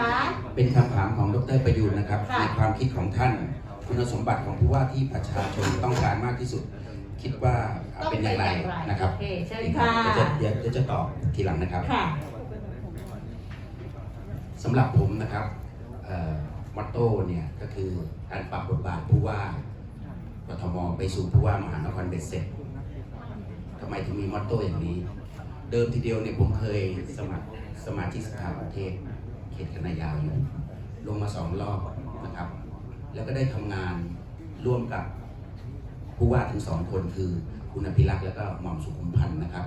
คะเป็นคำถามของดรประยูนนะครับค่ะ ในความคิดของท่าน คุณสมบัติของผู้ว่าที่ประชาชนต้องการมากที่สุด คิดว่าต้องเป็นอย่างไรเป็นอย่างไรนะครับโอเคเชิญค่ะ เดี๋ยวจะเดี๋ยวเดี๋ยวจะตอบทีหลังนะครับ ค่ะ สำหรับผมนะครับเอ่อมอตโต้เนี่ยก็คือการปรับบทบาทผู้ว่ากทมไปสู่ผู้ว่ามหานครเบ็ดเสร็จทำไมถึงมีมอตโต้อย่างนี้ เดิมทีเดียวเนี่ยผมเคยสมัครสมาชิกสภาประเทศเข ตคณะยาวอยู่ลงมาสองรอบนะครับ แล้วก็ได้ทำงานร่วมกับผู้ว่าถึงสองคนคือคุณอภิรักษ์แล้วก็หม่อมสุขุมพันธ์นะครับ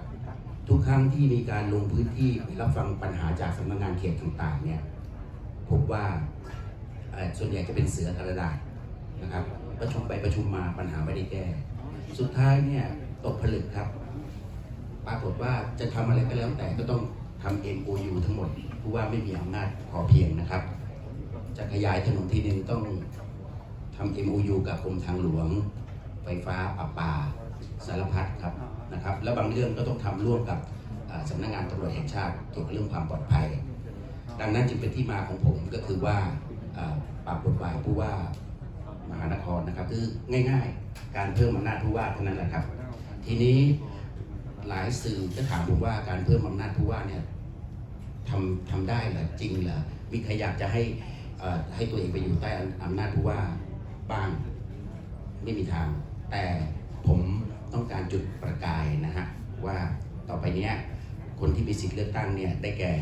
ทุกครั้งที่มีการลงพื้นที่รับฟังปัญหาจากสำนักงานเขตต่างๆเนี่ยพบว่าส่วนใหญ่จะเป็นเสือกระดาษนะครับ ประชุมไปประชุมมาปัญหาไม่ได้แก้ สุดท้ายเนี่ยตกผลึกครับ ปรากฏว่าจะทำอะไรก็แล้วแต่ก็ต้องทำ MOU ทั้งหมด ผู้ว่าไม่มีอำนาจพอเพียงนะครับ จะขยายถนนทีหนึงต้องทำ MOU กับกรมทางหลวง ไฟฟ้าประปาสารพัดครับนะครับ แล้วบางเรื่องก็ต้องทำร่วมกับอ่าสำนักงานตำรวจแห่งชาติเกี่ยวกับเรื่องความปลอดภัย ดังนั้นจึงเป็นที่มาของผมก็คือว่าอ่าปรับบทบาทผู้ว่ามหานครนะครับ คือง่ายๆ การเพิ่มอำนาจผู้ว่าเท่านั้นแหละครับ ทีนี้หลายสื่อก็ถามผมว่าการเพิ่มอำนาจผู้ว่าเนี่ย ทำทำได้เหรอจริงเหรอมีใครอยากจะให้ให้ตัวเองไปอยู่ใต้อำนาจผู้ว่าบ้างไม่มีทาง แต่ผมต้องการจุดประกายนะฮะว่าต่อไปเนี้ยคนที่มีสิทธิ์เลือกตั้งเนี่ยได้แก่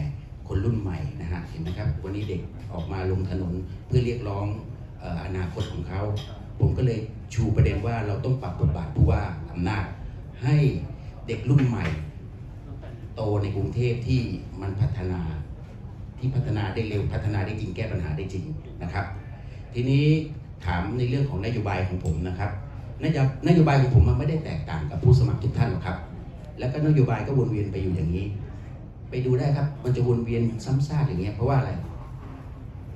คนรุ่นใหม่นะฮะเห็นไหมครับวันนี้เด็กออกมาลงถนนเพื่อเรียกร้องออนาคตของเขา ผมก็เลยชูประเด็นว่าเราต้องปรับบทบาทผู้ว่าอำนาจให้เด็กรุ่นใหม่ โตในกรุงเทพที่มันพัฒนาที่พัฒนาได้เร็วพัฒนาได้จริงแก้ปัญหาได้จริงนะครับ ทีนี้ถามในเรื่องของนโยบายของผมนะครับนโยบายของผมมันไม่ได้แตกต่างกับผู้สมัครทุกท่านหรอกครับ แล้วก็นโยบายก็วนเวียนไปอยู่อย่างนี้ ไปดูได้ครับ มันจะวนเวียนซ้ำซากอย่างเงี้ยเพราะว่าอะไร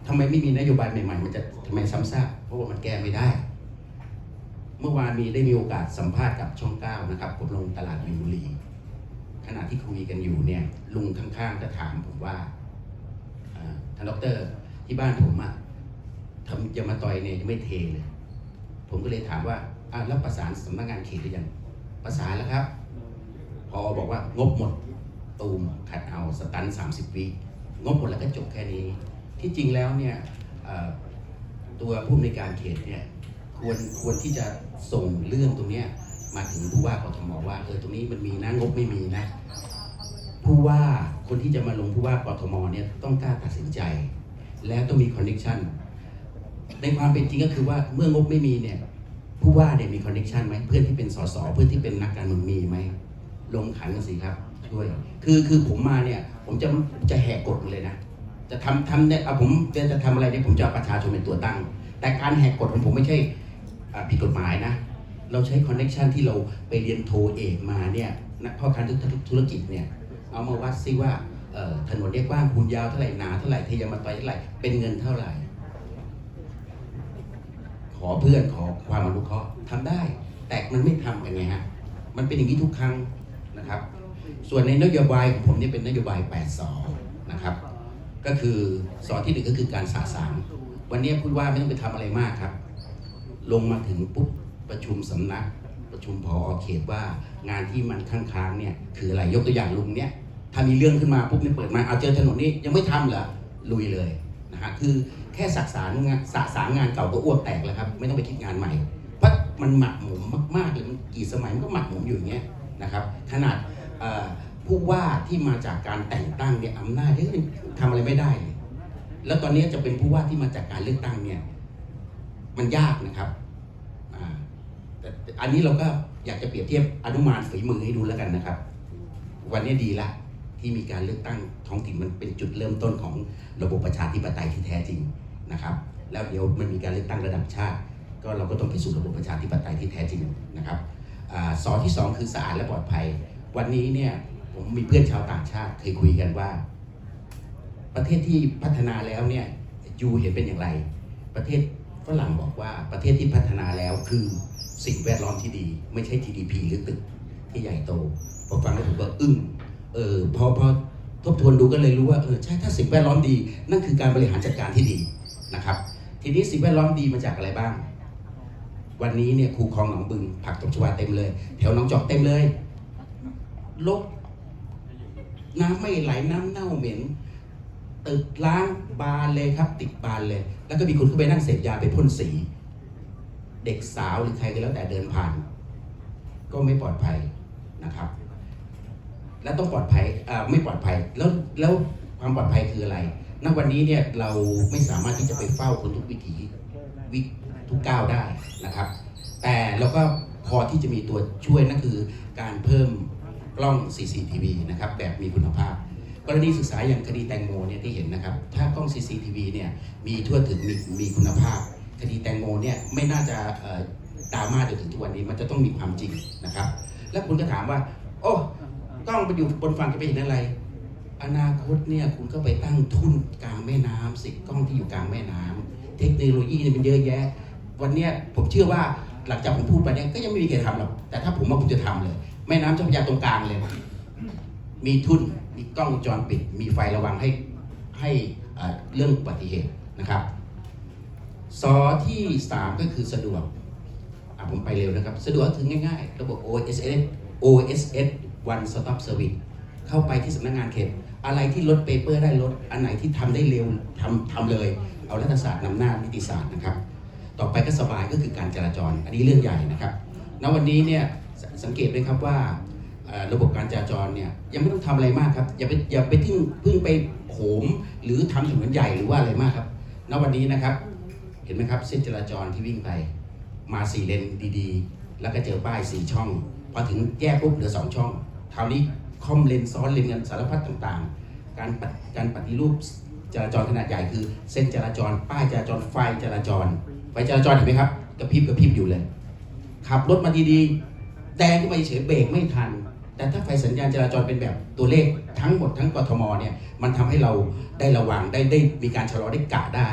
ทำไมไม่มีนโยบายใหม่ๆมันจะทำไมซ้ำซากเพราะว่ามันแก้ไม่ได้ เมื่อวานมีได้มีโอกาสสัมภาษณ์กับช่องเก้านะครับผมลงตลาดมินบุรี ขณะที่คุยกันอยู่เนี่ยลุงข้างๆก็ถามผมว่าท่านดอกเตอรที่บ้านผมอะทำยามาต่อยเนี่ยยังไม่เทเลย ผมก็เลยถามว่าอะแล้วประสานสำนักงานเขตหรือยังประสานแล้วครับ พอบอกว่างบหมดตูมขัดเอาสตัน30วิงบหมดแล้วก็จบแค่นี้ ที่จริงแล้วเนี่ยตัวผู้อำนการเขตเนี่ยควรควรที่จะส่งเรื่องตรงเนี้ย มาถึงผู้ว่ากทมว่าเออตรงนี้มันมีนะงบไม่มีนะผู้ว่าคนที่จะมาลงผู้ว่ากทมเนี่ยต้องกล้าตัดสินใจ แล้วต้องมีคอนเนคชันในความเป็นจริงก็คือว่าเมื่องบไม่มีเนี่ยผู้ว่าเนี่ยมีคอนเนคชันไหมเพื่อนที่เป็นสสเพื่อนที่เป็นนักการเมืองมีไหมลงขันกันสิครับช่วยคือคือผมมาเนี่ย ผมจะจะแหกกฎเลยนะ จะทำทำเนี่ยเอาผมจะจะทำอะไรเนี่ยผมจะประชาชนเป็นตัวตั้ง แต่การแหกกฎของผมไม่ใช่ผิดกฎหมายนะ เราใช้คอนเนคชันที่เราไปเรียนโทเอกมาเนี่ยนักพ่อค้าธุรกิจเนี่ยเอามาวัดซิว่าถนนเนี่ยกว้างคูณยาวเท่าไหร่หนาเท่าไหร่เทยามาตอยเท่าไหร่เป็นเงินเท่าไหร่ ขอเพื่อนขอความอนุเคราะห์ทำได้ แต่มันไม่ทำกันไงฮะมันเป็นอย่างนี้ทุกครั้งนะครับ ส่วนในนโยบายของผมนี่เป็นนโยบาย8สอนะครับ ก็คือสอที่หนึ่งก็คือการสะสางวันนี้พูดว่าไม่ต้องไปทำอะไรมากครับ ลงมาถึงปุ๊บ ประชุมสำนักประชุมพอเขตว่างานที่มันค้างๆเนี่ยคืออะไรยกตัวอย่างลุงเนี่ยถ้ามีเรื่องขึ้นมาปุ๊บเนี่ยเปิดมาเอาเจอถนนนี้ยังไม่ทำเหรอลุยเลยนะฮะคือแค่สักสารงานสะสางงานเก่าก็อ้วกแตกแล้วครับ ไม่ต้องไปคิดงานใหม่ เพราะมันหมักหมมมากๆเลยมันกี่สมัยมันก็หมักหมมอยู่อย่างเงี้ยนะครับขนาดผู้ว่าที่มาจากการแต่งตั้งเนี่ยอำนาจเนี่ยทำอะไรไม่ได้ แล้วตอนนี้จะเป็นผู้ว่าที่มาจากการเลือกตั้งเนี่ยมันยากนะครับอ่า แต่อันนี้เราก็อยากจะเปรียบเทียบอนุมานฝีมือให้ดูแล้วกันนะครับ วันนี้ดีละที่มีการเลือกตั้งท้องถิ่นมันเป็นจุดเริ่มต้นของระบบประชาธิปไตยที่แท้จริงนะครับ แล้วเดี๋ยวมันมีการเลือกตั้งระดับชาติ ก็เราก็ต้องไปสู่ระบบประชาธิปไตยที่แท้จริงนะครับอสอที่สองคือสะอาดและปลอดภัย วันนี้เนี่ยผมมีเพื่อนชาวต่างชาติเคยคุยกันว่า ประเทศที่พัฒนาแล้วเนี่ยยูเห็นเป็นอย่างไร ประเทศฝรั่งบอกว่าประเทศที่พัฒนาแล้วคือ สิ่งแวดล้อมที่ดี ไม่ใช่ GDP หรือตึกที่ใหญ่โตพอฟังแล้วผมก็อึ้งเออพอพอทบทวนดูก็เลยรู้ว่าเออใช่ถ้าสิ่งแวดล้อมดี นั่นคือการบริหารจัดการที่ดีนะครับทีนี้สิ่งแวดล้อมดีมาจากอะไรบ้าง วันนี้เนี่ยคูคลองหนองบึง ผักตบชวาเต็มเลย แถวหนองจอกเต็มเลยลกน้ำไม่ไหลน้ำเน่าเหม็นตึกล้างบานเลยครับ ติดบานเลย แล้วก็มีคนเข้าไปนั่งเสพยาไปพ่นสี เด็กสาวหรือใครก็แล้วแต่เดินผ่าน ก็ไม่ปลอดภัยนะครับ และต้องปลอดภัยอ่าไม่ปลอดภัยแล้วแล้วความปลอดภัยคืออะไรณวันนี้เนี่ยเราไม่สามารถที่จะไปเฝ้าคนทุกวิถีวิทุกก้าวได้นะครับ แต่เราก็พอที่จะมีตัวช่วยนั่นคือการเพิ่มกล้อง CCTV นะครับแบบมีคุณภาพ กรณีศึกษาอย่างคดีแตงโมเนี่ยที่เห็นนะครับ ถ้ากล้อง CCTV เนี่ยมีทั่วถึงมีมีคุณภาพ คดีแตงโมเนี่ยไม่น่าจะดราม่าจนถึงทุกวันนี้มันจะต้องมีความจริงนะครับ แล้วคุณก็ถามว่า โอ้กล้องไปอยู่บนฝั่งจะไปเห็นอะไร อนาคตเนี่ยคุณก็ไปตั้งทุนกลางแม่น้ำสิกล้องที่อยู่กลางแม่น้ำเทคโนโลยีเนี่ยมันเยอะแยะ วันนี้ผมเชื่อว่าหลังจากผมพูดไปเนี่ยก็ยังไม่มีใครทำหรอกแต่ถ้าผมว่าผมจะทำเลย แม่น้ำเจ้าพระยาตรงกลางเลย มีทุนมีกล้องวงจรปิด มีไฟระวังให้ให้เรื่องอุบัติเหตุนะครับ ซอที่ 3 ก็คือสะดวกอะผมไปเร็วนะครับ สะดวกถึงง่ายๆ ระบบ OSS OSS One Stop Service เข้าไปที่สำนักงานเขต อะไรที่ลดเปเปอร์ได้ลด อันไหนที่ทำได้เร็วทำทำเลย เอารัฐศาสตร์นำหน้านิติศาสตร์นะครับ ต่อไปก็สบายก็คือการจราจร อันนี้เรื่องใหญ่นะครับ ณ วันนี้เนี่ยสสังเกตไหมครับว่าระบบการจราจรเนี่ยยังไม่ต้องทำอะไรมากครับอย่าไปอย่าไปทิ้งพึ่งไปโหมหรือทำถนนใหญ่หรือว่าอะไรมากครับณวันนี้นะครับ เห็นไหมครับเส้นจราจรที่วิ่งไป มาสี่เลนดีๆ แล้วก็เจอป้ายสี่ช่อง พอถึงแยกปุ๊บเหลือสองช่องคราวนี้คอมเลนซ้อนเลนกันสารพัดต่างๆ การปฏิการปฏิรูปจราจรขนาดใหญ่คือ เส้นจราจร ป้ายจราจรไฟจราจรไฟจราจรเห็นไหมครับกระพริบกระพริบอยู่เลย ขับรถมาดีๆ แดงขึ้นไปเฉยเบรกไม่ทัน แต่ถ้าไฟสัญญาณจราจรเป็นแบบตัวเลขทั้งหมดทั้งกทมเนี่ยมันทำให้เราได้ระวังได้ได้มีการชะลอได้กะได้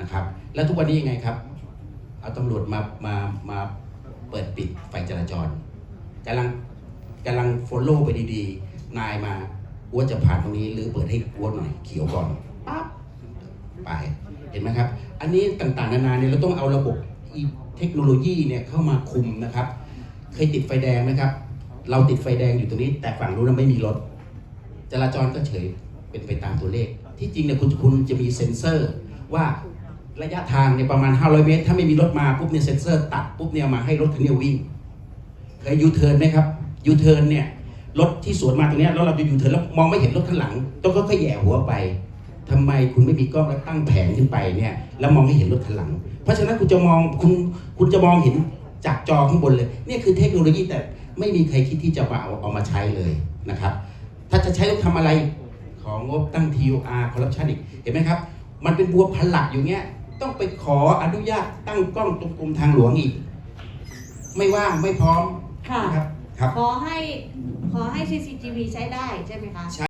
นะครับ แล้วทุกวันนี้ยังไงครับ เอาตำรวจมามามาเปิดปิดไฟจราจรกำลังกำลังโฟลโล่ไปดีๆ นายมาอ้วจะผ่านตรงนี้ หรือเปิดให้อ้วหน่อยเขียวก่อนปั๊บไปเห็นไหมครับ อันนี้ต่างๆ นานาเนี่ยเราต้องเอาระบบเทคโนโลยีเนี่ยเข้ามาคุมนะครับ เคยติดไฟแดงไหมครับ เราติดไฟแดงอยู่ตรงนี้ แต่ฝั่งนู้นนะไม่มีรถ จราจรก็เฉยเป็นไปตามตัวเลข ที่จริงเนี่ยคุณคุณจะมีเซ็นเซอร์ว่า ระยะทางเนี่ยประมาณ 500 เมตร ถ้าไม่มีรถมาปุ๊บเนี่ยเซ็นเซอร์ตัดปุ๊บเนี่ยมาให้รถคันนี้วิ่งเคยยูเทิร์นไหมครับยูเทิร์นเนี่ยรถที่สวนมาตรงนี้แล้วเราจะยูเทิร์นแล้วมองไม่เห็นรถข้างหลัง ต้องค่อยแย่หัวไปทำไมคุณไม่มีกล้องแล้วตั้งแผงขึ้นไปเนี่ยแล้วมองให้เห็นรถข้างหลัง เพราะฉะนั้นคุณจะมองคุณคุณจะมองเห็นจากจอข้างบนเลยเนี่ยคือเทคโนโลยีแต่ไม่มีใครคิดที่จะมาเอาเอามาใช้เลยนะครับถ้าจะใช้ต้องทำอะไรของงบตั้ง TUR คอร์รัปชันอีกเห็นไหมครับ มันเป็นบัวพันหลักอยู่เงี้ย ต้องไปขออนุญาตตั้งกล้องตรงกรมทางหลวงอีก ไม่ว่างไม่พร้อมค่ะ นะครับ ครับ ขอให้ขอให้ CCTV ใช้ได้ใช่ไหมคะ